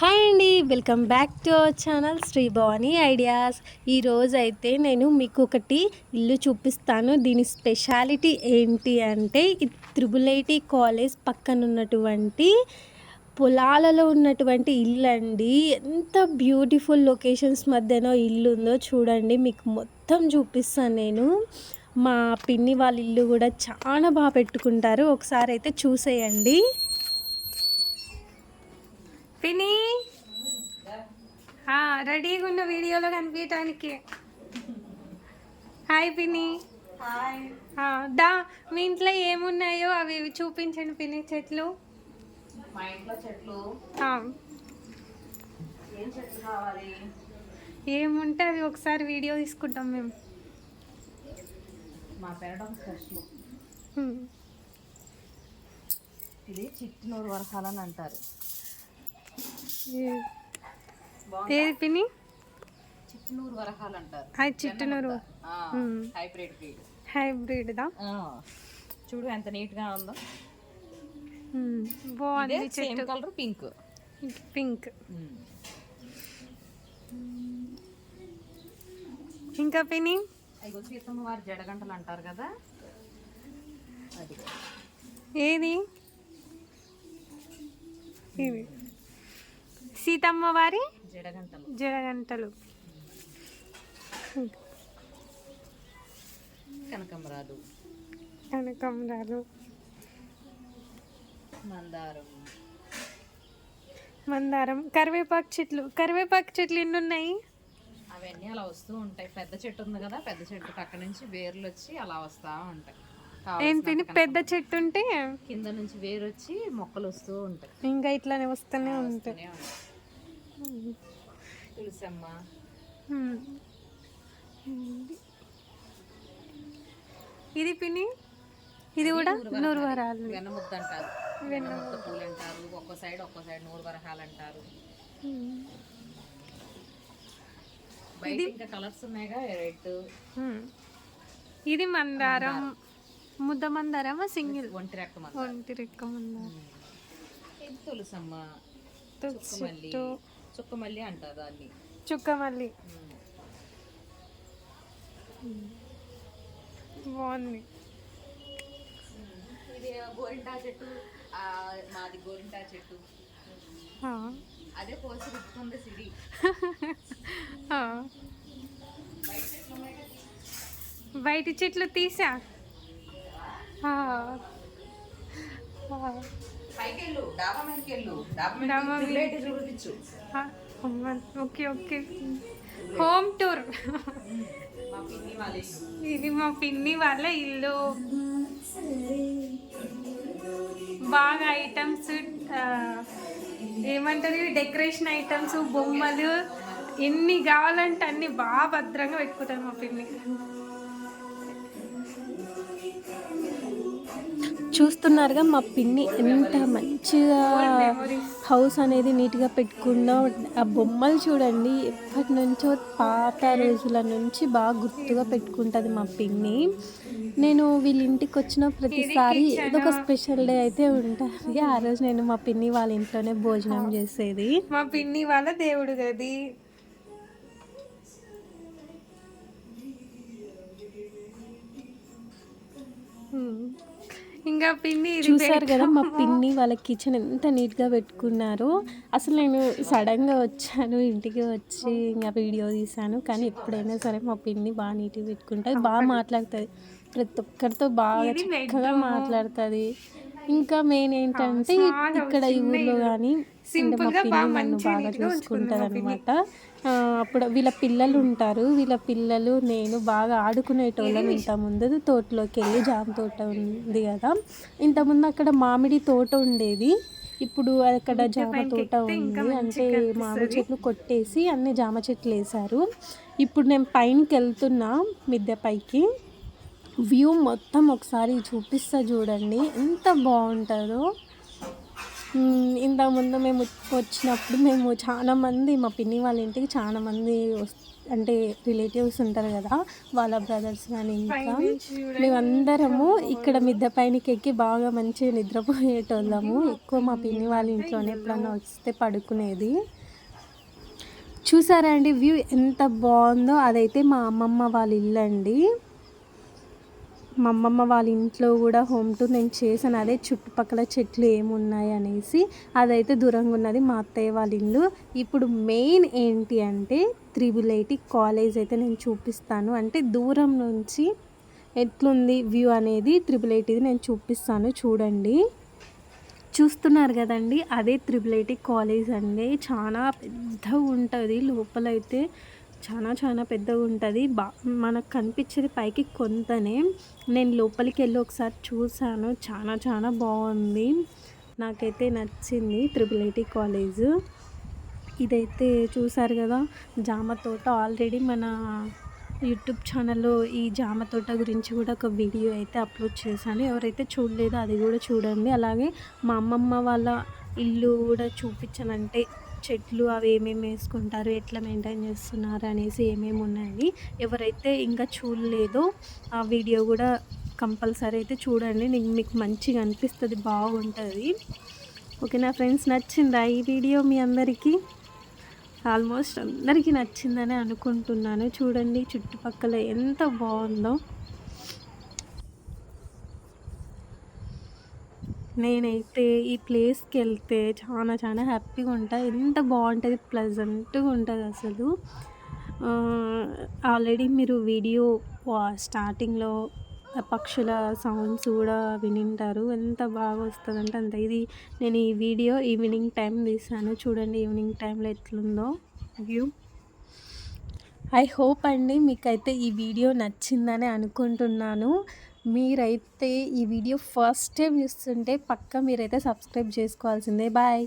Hi అండి welcome back to our channel Shri Bhavani ideas. ఈరోజు అయితే నేను మీకు ఒకటి ఇల్లు చూపిస్తాను. దీని స్పెషాలిటీ ఏంటి అంటే ఇది త్రిబుల్ ఐటీ కాలేజ్ పక్కన ఉన్నటువంటి పొలాలలో ఉన్నటువంటి ఇల్లు అండి. ఎంత బ్యూటిఫుల్ లొకేషన్స్ మధ్యలో ఇల్లు ఉందో చూడండి. మీకు మొత్తం చూపిస్తాను నేను. మా పిన్ని వాళ్ళ ఇల్లు కూడా చాలా బాగా పెట్టుకుంటారు. ఒకసారి అయితే చూసేయండి. పిని రెడీగా ఉన్న వీడియోలో కనిపించడానికి హాయ్ పిని దా మీ ఇంట్లో ఏమున్నాయో అవి చూపించండి పిని చెట్లు. మా ఇంట్లో చెట్లు. ఆ, ఏం చెట్లు కావాలి? ఏముంటే అవి ఒకసారి వీడియో తీసుకుంటాం మేము. మా పెరడం. ఇది చిట్టినూరు వరహాలని అంటారు. ఏది పిని చిట్టినూరు వరహాలు అంటారు. అది చిట్టునూరు. హైబ్రిడ్ బ్రీడ్ హైబ్రిడ్దా? చూడు ఎంత నీట్గా ఉందో బాగుంది చెట్టు. Colour pink. పింక్ ఇంకా పిని అవి సీతమ్మ వారి జడగంటలు అంటారు కదా. అది. ఏది? ఇది సీతమ్మ వారి జడగంటలు. జడగంటలు. కనకంబరాలు కనకంబరాలు మందారం. మందారం కరివేపాకు చెట్లు. కరివేపాకు చెట్లు ఎన్ని ఉన్నాయి అవన్నీ అలా వస్తూ ఉంటాయి. పెద్ద చెట్టు ఉంది కదా పెద్ద చెట్టు పక్క నుంచి వేర్లు వచ్చి అలా వస్తూ ఉంటాయి. ఏంటి పెద్ద చెట్టు ఉంటే? కింద నుంచి వేరు వచ్చి మొక్కలు వస్తూ ఉంటాయి. ఇంకా ఇట్లానే వస్తూనే ఉంటాయి. తులసమ్మ. ఇది పిని ఇది కూడా నూరు వరాలు వెన్నముద్ద అంటారు వెన్నముద్ద. పూలు అంటారు ఒక్కో సైడ్ ఒక్కో సైడ్ నూరు వరహాలు అంటారు బయట ఇంకా కలర్స్ ఉన్నాయిగా రెడ్. ఇది మందారం. ముద్ద మందారమా సింగిల్? ఒంటి రెక్క మంద ఒంటి రెక్క మందారం. ఇది తులసమ్మ. తులసి చుక్కమల్లి అంటారు దాన్ని. చుక్కమల్లి. బాగుంది. ఇది గోరింటా చెట్టు మాది గోరింటా చెట్టు. అదే పోసి రుచుకుంది సిడి ఆ. బయటి చెట్లు తీసా? డాబా మీదకి వెళ్ళు డాబా మీద చూపించు. Okay okay. Home tour. ఇది మా పిన్ని వాళ్ళ ఇల్లు. బాగా ఐటమ్స్ ఏమంటారు డెకరేషన్ ఐటమ్స్ బొమ్మలు ఎన్ని కావాలంటే అన్ని బాగా భద్రంగా పెట్టుకుంటారు మా పిన్ని. చూస్తున్నారుగా మా పిన్ని ఎంత మంచిగా హౌస్ అనేది నీట్గా పెట్టుకున్నా ఆ బొమ్మలు చూడండి ఎప్పటి నుంచో పాత రోజుల నుంచి బాగా గుర్తుగా పెట్టుకుంటుంది మా పిన్ని. నేను వీళ్ళ ఇంటికి వచ్చిన ప్రతిసారి ఏదో ఒక స్పెషల్ డే అయితే ఉంటుంది ఆ రోజు నేను మా పిన్ని వాళ్ళ ఇంట్లోనే భోజనం చేసేది. మా పిన్ని వాళ్ళ దేవుడు గది. ఇంకా పిన్ని చూసారు కదా మా పిన్ని వాళ్ళ కిచెన్ ఎంత నీట్గా పెట్టుకున్నారో. అసలు నేను సడన్గా వచ్చాను ఇంటికి వచ్చి ఇంకా వీడియో తీశాను. కానీ ఎప్పుడైనా సరే మా పిన్ని బాగా నీట్గా పెట్టుకుంటుంది బాగా మాట్లాడుతుంది. ప్రతి ఒక్కరితో బాగా చక్కగా మాట్లాడుతుంది. ఇంకా మెయిన్ ఏంటంటే ఇక్కడ ఈ ఊర్లో కానీ పిన్ని నన్ను బాగా చూసుకుంటుంది అనమాట అప్పుడు వీళ్ళ పిల్లలు ఉంటారు. వీళ్ళ పిల్లలు నేను బాగా ఆడుకునేటోళ్ళం ఇంత ముందు తోటలోకి వెళ్ళి జామ తోట ఉంది కదా. ఇంతకుముందు అక్కడ మామిడి తోట ఉండేది. ఇప్పుడు అక్కడ జామ తోట ఉంది అంటే మామిడి చెట్లు కొట్టేసి అన్ని జామ చెట్లు వేశారు. ఇప్పుడు నేను పైనకి వెళ్తున్నా మిద్దె పైకి. వ్యూ మొత్తం ఒకసారి చూపిస్తా చూడండి. ఎంత బాగుంటుందో. ఇంతకుముందు మేము వచ్చినప్పుడు మేము చాలా మంది మా పిన్ని వాళ్ళ ఇంటికి చాలా మంది వస్- అంటే రిలేటివ్స్ ఉంటారు కదా వాళ్ళ బ్రదర్స్ కానీ ఇంకా. మేమందరము ఇక్కడ మిద్దె పైనకి ఎక్కి బాగా మంచిగా నిద్రపోయేటోళ్ళము. ఎక్కువ మా పిన్ని వాళ్ళ ఇంట్లోనే ఎప్పుడన్నా వస్తే పడుకునేది. చూసారా అండి వ్యూ ఎంత బాగుందో. అదైతే మా అమ్మమ్మ వాళ్ళ ఇల్లు అండి మా అమ్మమ్మ వాళ్ళ ఇంట్లో కూడా హోమ్ టూర్ నేను చేశాను. అదే చుట్టుపక్కల చెట్లు ఏమున్నాయి అనేసి అదైతే దూరంగా ఉన్నది మా అత్తయ్య వాళ్ళ ఇల్లు. ఇప్పుడు మెయిన్ ఏంటి అంటే త్రిబుల్ ఐటీ కాలేజ్ అయితే నేను చూపిస్తాను. అంటే దూరం నుంచి ఎట్లుంది వ్యూ అనేది త్రిబుల్ ఐటీది నేను చూపిస్తాను. చూడండి. చూస్తున్నారు కదండి అదే త్రిబుల్ ఐటీ కాలేజ్ అండి. చాలా పెద్దగా ఉంటుంది. లోపలైతే చాలా చాలా పెద్దగా ఉంటుంది. బా మనకు కనిపించేది పైకి కొంతనే. నేను లోపలికి వెళ్ళి ఒకసారి చూశాను. చాలా చాలా బాగుంది. నాకైతే నచ్చింది త్రిపుల్ ఐటీ కాలేజ్. ఇదైతే చూసారు కదా జామ తోట. ఆల్రెడీ మన యూట్యూబ్ ఛానల్లో ఈ జామ తోట గురించి కూడా ఒక వీడియో అయితే అప్లోడ్ చేశాను. ఎవరైతే చూడలేదో అది కూడా చూడండి. అలాగే మా అమ్మమ్మ వాళ్ళ ఇల్లు కూడా చూపించానంటే చెట్లు అవి ఏమేమి వేసుకుంటారు ఎట్లా మెయింటైన్ చేస్తున్నారు అనేసి ఏమేమి ఉన్నాయి ఎవరైతే ఇంకా చూడలేదో ఆ వీడియో కూడా కంపల్సరీ అయితే చూడండి. నేను మీకు మంచిగా అనిపిస్తుంది బాగుంటుంది. ఓకే నా ఫ్రెండ్స్? నచ్చిందా ఈ వీడియో మీ అందరికీ? ఆల్మోస్ట్ అందరికీ నచ్చిందని అనుకుంటున్నాను. చూడండి చుట్టుపక్కల ఎంత బాగుందో. నేనైతే ఈ ప్లేస్కి వెళ్తే చాలా చాలా హ్యాపీగా ఉంటా ఎంత బాగుంటుంది ప్లెజెంట్గా ఉంటుంది అసలు ఆల్రెడీ మీరు వీడియో స్టార్టింగ్లో పక్షుల సౌండ్స్ కూడా వినింటారు. ఎంత బాగా వస్తుందంటే అంత. ఇది నేను ఈ వీడియో ఈవినింగ్ టైం తీసాను. చూడండి ఈవినింగ్ టైంలో ఎట్లుందో. వ్యూ ఐ హోప్ అండి మీకైతే ఈ వీడియో నచ్చిందని అనుకుంటున్నాను. మీరైతే ఈ వీడియో ఫస్ట్ టైం చూస్తుంటే పక్క మీరైతే సబ్స్క్రైబ్ చేసుకోవాల్సిందే. బాయ్.